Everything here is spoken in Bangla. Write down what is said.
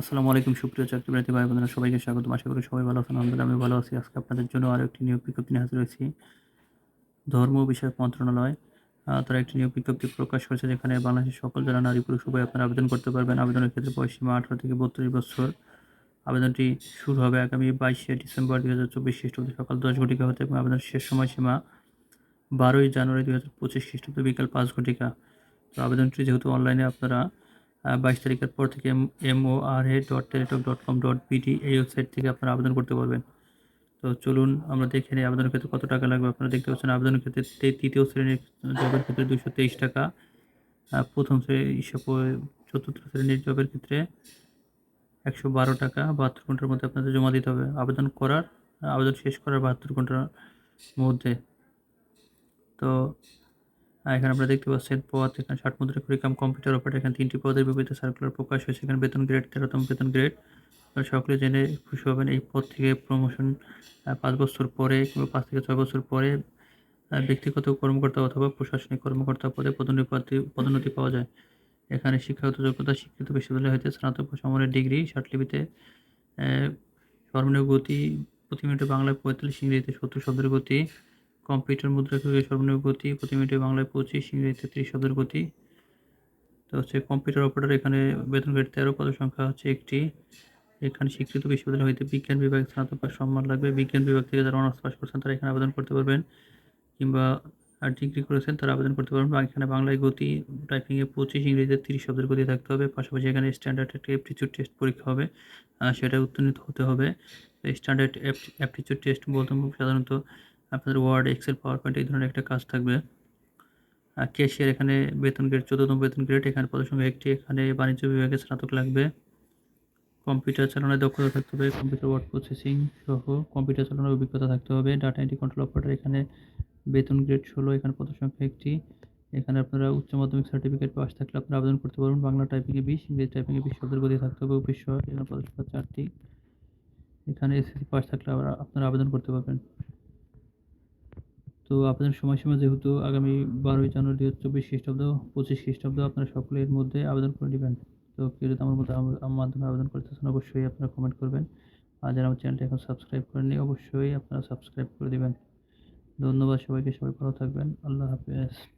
আসসালামু আলাইকুম, সুপ্রিয় চাকরি প্রার্থী ভাই বোনেরা সবাইকে স্বাগতম। আশা করি সবাই ভালো আছেন, আলহামদুলিল্লাহ আমি ভালো আছি। আজকে আপনাদের জন্য আরও একটি নিয়োগ বিজ্ঞপ্তি নিয়ে হাজির হয়েছি। ধর্ম বিষয়ক মন্ত্রণালয় তারা একটি নিয়োগ বিজ্ঞপ্তি প্রকাশ করেছে যেখানে বাংলাদেশের সকল জেলা নারী পুরুষ সবাই আপনারা আবেদন করতে পারবেন। আবেদনের ক্ষেত্রে বয়সীমা আঠারো থেকে বত্রিশ বছর। আবেদনটি শুরু হবে আগামী বাইশে ডিসেম্বর দুই হাজার চব্বিশ খ্রিস্টাব্দে সকাল দশ ঘটিকা হতে এবং আবেদনের শেষ সময়সীমা বারোই জানুয়ারি দুই হাজার পঁচিশ খ্রিস্টাব্দ বিকাল পাঁচ ঘটিকা। তো আবেদনটি যেহেতু অনলাইনে আপনারা বাইশ তারিখের পর থেকে M O R A dot Teletalk dot com dot BD এই ওয়েবসাইট থেকে আপনারা আবেদন করতে পারবেন। তো চলুন আমরা দেখে নিই আবেদনের ক্ষেত্রে কত টাকা লাগবে। আপনারা দেখতে পাচ্ছেন আবেদনের ক্ষেত্রে তৃতীয় শ্রেণির জবের ক্ষেত্রে দুশো তেইশ টাকা। প্রথম করে চতুর্থ শ্রেণির জবের ক্ষেত্রে একশো বারো টাকা। বাহাত্তর ঘণ্টার মধ্যে আপনাদের জমা দিতে হবে। আবেদন করার, আবেদন শেষ করার বাহাত্তর ঘণ্টার মধ্যে। তো এখানে আপনারা দেখতে পাচ্ছেন পদ, এখানে ষাট মুদ্রা কুড়িকাম কম্পিউটার অপারেটর এখানে তিনটি পদের বিপরীতে সার্কুলার প্রকাশ হয়েছে। এখানে বেতন গ্রেড তেরোতম বেতন গ্রেড সকলে জেনে খুশি হবেন এই পদ থেকে প্রমোশন পাঁচ বছর পরে কিংবা পাঁচ থেকে ছয় বছর পরে ব্যক্তিগত কর্মকর্তা অথবা প্রশাসনিক কর্মকর্তা পদে পদোন্নতি পদোন্নতি পাওয়া যায়। এখানে শিক্ষাগত যোগ্যতা, শিক্ষিত বিশ্ববিদ্যালয় হইতে স্নাতক সমরের ডিগ্রি সার্টিফিকেটে সর্বনিম্ন গতি, প্রতি মিনিটে বাংলায় পঁয়তাল্লিশ ইংরেজিতে সত্তর শব্দের গতি কম্পিউটার মুদ্রা থেকে সর্বনিম্ন গতি প্রতি মিনিটে বাংলায় পঁচিশ ইংরেজিতে ত্রিশ শব্দের গতি। তো হচ্ছে কম্পিউটার অপারেটর এখানে বেতন গ্রেড তেরো পদ সংখ্যা হচ্ছে একটি। এখানে স্বীকৃত বিশ্ববিদ্যালয় হইতে বিজ্ঞান বিভাগ স্নাতক সম্মান লাগবে। বিজ্ঞান বিভাগ থেকে যারা অনার্স পাস করছেন, তারা এখানে আবেদন করতে পারবেন। কিংবা আর ডিগ্রি করেছেন, তারা আবেদন করতে পারবেন। বা এখানে বাংলায় গতি টাইপিংয়ে পঁচিশ, ইংরেজিতে তিরিশ শব্দের গতি থাকতে হবে। পাশাপাশি এখানে স্ট্যান্ডার্ড একটা অ্যাপটিচিউড টেস্ট পরীক্ষা হবে। সেটা উত্তীর্ণ হতে হবে। স্ট্যান্ডার্ড অ্যাপটিচিউড টেস্ট বলতে সাধারণত আপনাদের ওয়ার্ড এক্সেল পাওয়ার পয়েন্ট এই ধরনের একটা কাজ থাকবে। আর ক্যাশিয়ার এখানে বেতন গ্রেড চোদ্দতম বেতন গ্রেড এখানে পদসংখ্যা একটি এখানে বাণিজ্য বিভাগে স্নাতক লাগবে। কম্পিউটার চালানোর দক্ষতা থাকতে হবে কম্পিউটার ওয়ার্ড প্রসেসিং সহ কম্পিউটার চালানোর অভিজ্ঞতা থাকতে হবে। ডাটা এন্ট্রি কন্ট্রোল অপারেটর এখানে বেতন গ্রেড ষোলো, এখানে পদসংখ্যা একটি। এখানে আপনারা উচ্চ মাধ্যমিক সার্টিফিকেট পাস থাকলে আপনারা আবেদন করতে পারবেন। বাংলা টাইপিংয়ে বিশ, ইংরেজি টাইপিংয়ে বিশ শব্দের গতি থাকতে হবে অফিস এখানে পদসংখ্যা চারটি। এখানে এসএসসি পাস থাকলে আপনারা আবেদন করতে পারবেন। তো আপনাদের সময়সীমা যেহেতু আগামী বারোই জানুয়ারি দু হাজার চব্বিশ খ্রিস্টাব্দ, পঁচিশ খ্রিস্টাব্দ, আপনারা সকলের মধ্যে আবেদন করে নেবেন। তো কেউ যদি আমার মধ্যে আমার মাধ্যমে আবেদন করতে চান, অবশ্যই আপনারা কমেন্ট করবেন। আর যারা আমার চ্যানেলটি এখন সাবস্ক্রাইব করেননি, অবশ্যই আপনারা সাবস্ক্রাইব করে দেবেন। ধন্যবাদ সবাইকে, সবাই ভালো থাকবেন। আল্লাহ হাফেজ।